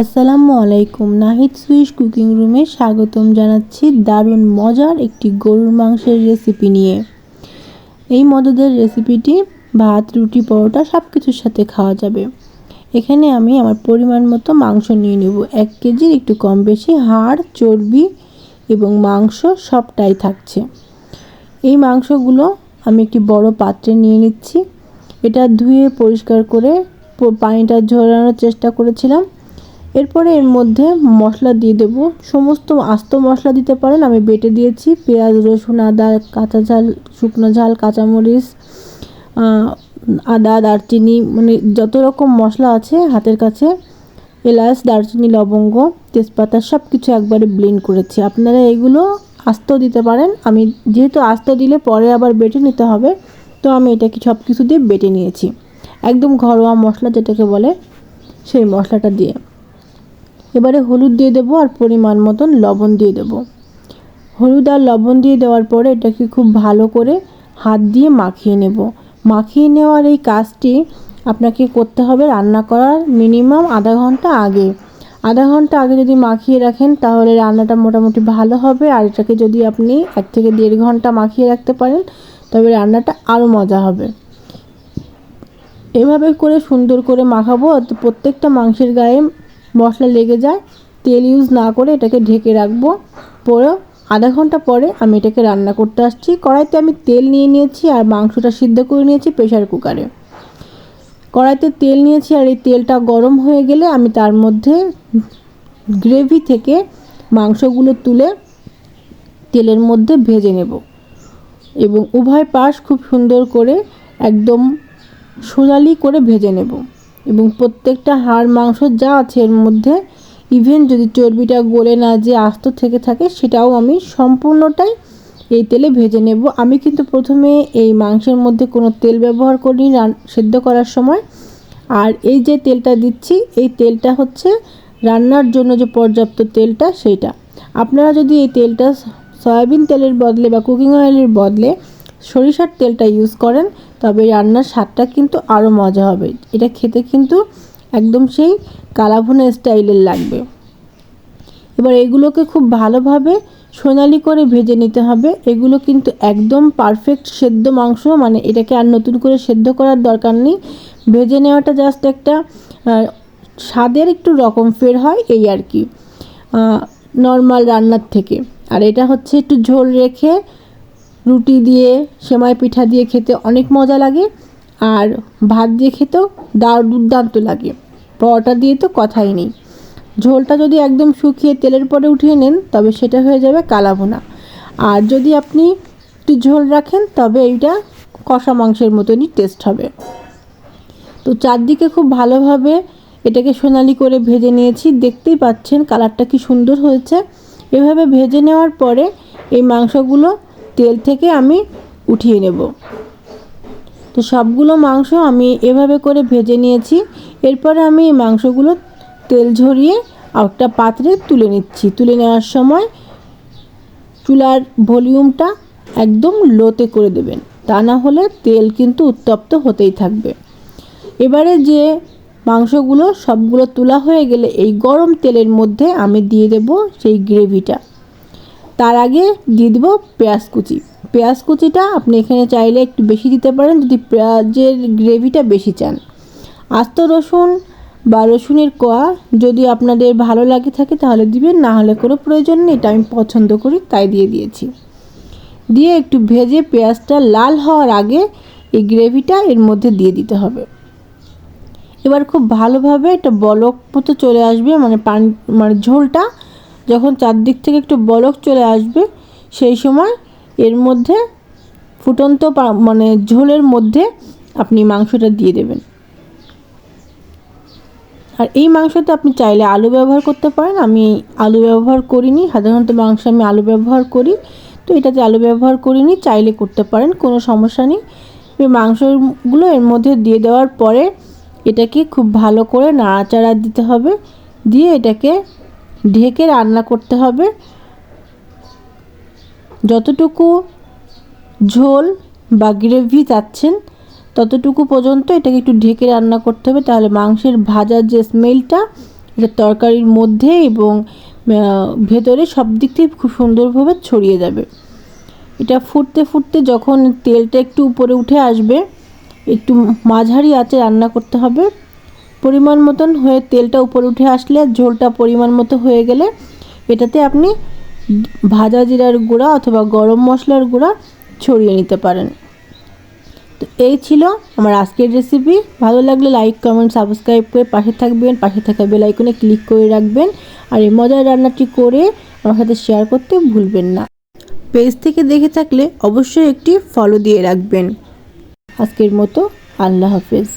আসসালামু আলাইকুম। Nahid Swiss cooking রুমে স্বাগতম জানাচ্ছি দারুণ মজার একটি গরুর মাংসের রেসিপি নিয়ে। এই মদদের রেসিপিটি ভাত, রুটি, পরোটা সব কিছুর সাথে খাওয়া যাবে। এখানে আমি আমার পরিমাণ মতো মাংস নিয়ে নেব। এক কেজির একটু কম বেশি হাড়, চর্বি এবং মাংস সবটাই থাকছে। এই মাংসগুলো আমি একটি বড় পাত্রে নিয়ে নিচ্ছি। এটা ধুয়ে পরিষ্কার করে পানিটা ঝরানোর চেষ্টা করেছিলাম। এরপরে এর মধ্যে মশলা দিয়ে দেবো। সমস্ত আস্ত মশলা দিতে পারেন। আমি বেটে দিয়েছি। পেঁয়াজ, রসুন, আদা, কাঁচা ঝাল, শুকনো ঝাল, কাঁচামরিচ আদা, দারচিনি মানে যত রকম মশলা আছে হাতের কাছে, এলাচ, দারচিনি, লবঙ্গ, তেজপাতা সব কিছু একবারে ব্লেন্ড করেছি। আপনারা এগুলো আস্ত দিতে পারেন। আমি যেহেতু আস্ত দিলে পরে আবার বেটে নিতে হবে, তো আমি এটাকে সব কিছু দিয়ে বেটে নিয়েছি। একদম ঘরোয়া মশলা যেটাকে বলে, সেই মশলাটা দিয়ে। এবারে হলুদ দিয়ে দেবো আর পরিমাণ মতন লবণ দিয়ে দেবো। হলুদ আর লবণ দিয়ে দেওয়ার পরে এটাকে খুব ভালো করে হাত দিয়ে মাখিয়ে নেব। মাখিয়ে নেওয়ার এই কাজটি আপনাকে করতে হবে রান্না করার মিনিমাম আধা ঘণ্টা আগে। আধা ঘণ্টা আগে যদি মাখিয়ে রাখেন তাহলে রান্নাটা মোটামুটি ভালো হবে আর এটাকে যদি আপনি এক থেকে দেড় ঘণ্টা মাখিয়ে রাখতে পারেন তবে রান্নাটা আরও মজা হবে। এভাবে করে সুন্দর করে মাখাবো প্রত্যেকটা মাংসের গায়ে মশলা লেগে যায়, তেল ইউজ না করে এটাকে ঢেকে রাখব। পরে আধা ঘণ্টা পরে আমি এটাকে রান্না করতে আসছি। কড়াইতে আমি তেল নিয়ে নিয়েছি আর মাংসটা সিদ্ধ করে নিয়েছি প্রেশার কুকারে। কড়াইতে তেল নিয়েছি আর এই তেলটা গরম হয়ে গেলে আমি তার মধ্যে গ্রেভি থেকে মাংসগুলো তুলে তেলের মধ্যে ভেজে নেব। এবং উভয় পাশ খুব সুন্দর করে একদম সোনালি করে ভেজে নেব। এবং প্রত্যেকটা হাড়, মাংস যা আছে এর মধ্যে ইভেন যদি চর্বিটা গলে না যে আস্ত থেকে থাকে, সেটাও আমি সম্পূর্ণটাই এই তেলে ভেজে নেব। আমি কিন্তু প্রথমে এই মাংসের মধ্যে কোনো তেল ব্যবহার করিনি সেদ্ধ করার সময়। আর এই যে তেলটা দিচ্ছি, এই তেলটা হচ্ছে রান্নার জন্য যে পর্যাপ্ত তেলটা, সেইটা। আপনারা যদি এই তেলটা সয়াবিন তেলের বদলে বা কুকিং অয়েলের বদলে সরিষার তেলটা ইউজ করেন তবে রান্নার স্বাদটা কিন্তু আরও মজা হবে। এটা খেতে কিন্তু একদম সেই কালাভুনা স্টাইলের লাগবে। এবার এগুলোকে খুব ভালোভাবে সোনালি করে ভেজে নিতে হবে। এগুলো কিন্তু একদম পারফেক্ট সেদ্ধ মাংস মানে এটাকে আর নতুন করে সেদ্ধ করার দরকার নেই। ভেজে নেওয়াটা জাস্ট একটা স্বাদের একটু রকম ফের হয় এই আর কি। নর্মাল রান্নার থেকে। আর এটা হচ্ছে একটু ঝোল রেখে রুটি দিয়ে, সেমাই পিঠা দিয়ে খেতে অনেক মজা লাগে। আর ভাত দিয়ে খেতেও দার দুর্দান্ত লাগে। পরোটা দিয়ে তো কথাই নেই। ঝোলটা যদি একদম শুকিয়ে তেলের পরে উঠিয়ে নেন, তবে সেটা হয়ে যাবে কালাভোনা। আর যদি আপনি একটু ঝোল রাখেন, তবে এইটা কষা মাংসের মতনই টেস্ট হবে। তো চারদিকে খুব ভালোভাবে এটাকে সোনালি করে ভেজে নিয়েছি। দেখতেই পাচ্ছেন কালারটা কি সুন্দর হয়েছে। এভাবে ভেজে নেওয়ার পরে এই মাংসগুলো তেল থেকে আমি উঠিয়ে নেব। তো সবগুলো মাংস আমি এভাবে করে ভেজে নিয়েছি। এরপরে আমি এই মাংসগুলো তেল ঝরিয়ে একটা পাত্রে তুলে নিচ্ছি। তুলে নেওয়ার সময় চুলার ভলিউমটা একদম লোতে করে দেবেন। তা না হলে তেল কিন্তু উত্তপ্ত হতেই থাকবে। এবারে যে মাংসগুলো সবগুলো তোলা হয়ে গেলে এই গরম তেলের মধ্যে আমি দিয়ে দেব সেই গ্রেভিটা। তার আগে দিয়ে দেবো পেঁয়াজ কুচি। পেঁয়াজ কুচিটা আপনি এখানে চাইলে একটু বেশি দিতে পারেন যদি পেঁয়াজের গ্রেভিটা বেশি চান। আস্ত রসুন বা রসুনের কোয়া যদি আপনাদের ভালো লাগে থাকে তাহলে দিবেন, না হলে কোনো প্রয়োজন নেই, এটা আমি পছন্দ করি, তাই দিয়ে দিয়েছি। দিয়ে একটু ভেজে পেঁয়াজটা লাল হওয়ার আগে এই গ্রেভিটা এর মধ্যে দিয়ে দিতে হবে। এবার খুব ভালোভাবে এটা বলক মতো চলে আসবে মানে পানি মানে ঝোলটা যখন চারদিক থেকে একটু বলক চলে আসবে, সেই সময় এর মধ্যে ফুটন্ত মানে ঝোলের মধ্যে আপনি মাংসটা দিয়ে দেবেন। আর এই মাংসতে আপনি চাইলে আলু ব্যবহার করতে পারেন। আমি আলু ব্যবহার করিনি, সাধারণত মাংস আমি আলু ব্যবহার করি। তো এটাতে আলু ব্যবহার করিনি, চাইলে করতে পারেন, কোনো সমস্যা নেই। মাংসগুলো এর মধ্যে দিয়ে দেওয়ার পরে এটাকে খুব ভালো করে নাড়াচাড়া দিতে হবে। দিয়ে এটাকে ঢেকে রান্না করতে হবে। যতটুকু ঝোল বা গ্রেভি চাচ্ছেন, ততটুকু পর্যন্ত এটাকে একটু ঢেকে রান্না করতে হবে। তাহলে মাংসের ভাজার যে স্মেলটা, এটা তরকারির মধ্যে এবং ভেতরে সব দিক থেকে খুব সুন্দরভাবে ছড়িয়ে যাবে। এটা ফুটতে ফুটতে যখন তেলটা একটু উপরে উঠে আসবে, একটু মাঝারি আঁচে রান্না করতে হবে। পরিমাণ মতন হয়ে তেলটা উপরে উঠে আসলে ঝোলটা পরিমাণ মতো হয়ে গেলে এটাতে আপনি ভাজা জিরার গুঁড়া অথবা গরম মশলার গুঁড়া ছড়িয়ে নিতে পারেন। তো এই ছিল আমার আজকের রেসিপি ভালো লাগলে লাইক কমেন্ট সাবস্ক্রাইব করে পাশে থাকবেন। পাশে থাকা বেল আইকনে ক্লিক করে রাখবেন। আর এই মজার রান্নাটি করে আমার সাথে শেয়ার করতে ভুলবেন না। পেজ থেকে দেখে থাকলে অবশ্যই একটি ফলো দিয়ে রাখবেন। আজকের মতো আল্লাহ হাফেজ।